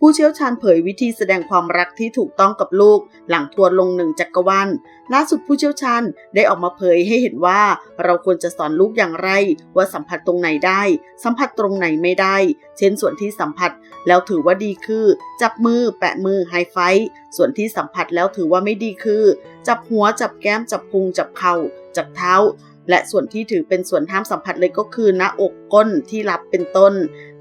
ผู้เชี่ยวชาญเผยวิธีแสดงความรักที่ถูกต้องกับลูก หลังทัวร์ลงหนึ่งจักรวาลล่าสุดผู้เชี่ยวชาญได้ออกมาเผยให้เห็นว่า เราควรจะสอนลูกอย่างไร ว่าสัมผัสตรงไหนได้ สัมผัสตรงไหนไม่ได้ เช่นส่วนที่สัมผัสแล้วถือว่าดีคือ จับมือแปะมือไฮไฟส่วนที่สัมผัสแล้วถือว่าไม่ดีคือ จับหัวจับแก้มจับพุงจับเข่าจับเท้า และส่วนที่ถือเป็นส่วนห้ามสัมผัสเลยก็คือหน้าอกก้นที่รับเป็นต้น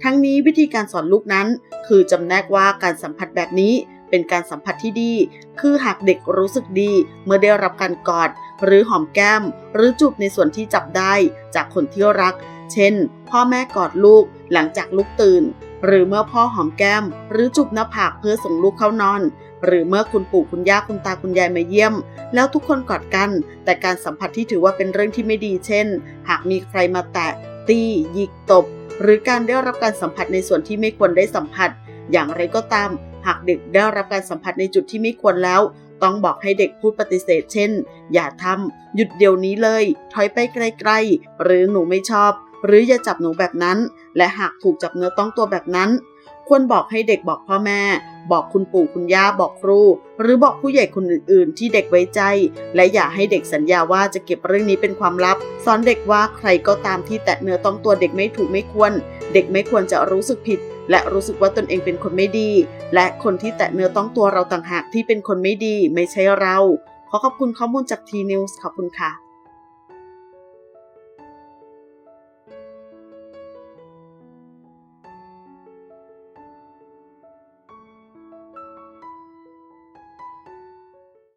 ทั้งนี้วิธีการสอนลูกนั้น คือจำแนกว่าการสัมผัสแบบนี้เป็นการสัมผัสที่ดี คือหากเด็กรู้สึกดีเมื่อได้รับการกอด หรือหอมแก้ม หรือจูบในส่วนที่จับได้ จากคนที่รัก เช่น พ่อแม่กอดลูกหลังจากลูกตื่น หรือเมื่อพ่อหอมแก้ม หรือจูบหน้าผากเพื่อส่งลูกเข้านอน หรือเมื่อคุณปู่คุณย่าคุณตาคุณยายมาเยี่ยม แล้วทุกคนกอดกัน แต่การสัมผัสที่ถือว่าเป็นเรื่องที่ไม่ดีเช่น หากมีใครมาแตะ ตีหยิกตบ หรือการได้รับการสัมผัสในส่วนที่ไม่ควรได้สัมผัส อย่างไรก็ตาม หากเด็กได้รับการสัมผัสในจุดที่ไม่ควรแล้วต้องบอกให้เด็กพูดปฏิเสธเช่น อย่าทำ หยุดเดี๋ยวนี้เลย ถอยไปไกลๆ หรือหนูไม่ชอบ หรืออย่าจับหนูแบบนั้น และหากถูกจับเนื้อต้องตัวแบบนั้น ควรบอกให้เด็กบอกพ่อแม่ บอกคุณปู่คุณย่าบอกครู หรือบอกผู้ใหญ่คนอื่น ๆ ที่เด็กไว้ใจ และอย่าให้เด็กสัญญาว่าจะเก็บเรื่องนี้เป็นความลับ สอนเด็กว่าใครก็ตามที่แตะเนื้อต้องตัวเด็กไม่ถูกไม่ควร เด็กไม่ควรจะรู้สึกผิด และรู้สึกว่าตนเองเป็นคนไม่ดี และคนที่แตะเนื้อต้องตัวเราต่างหากที่เป็นคนไม่ดี ไม่ใช่เราขอขอบคุณข้อมูลจากทีนิวส์ขอบคุณค่ะ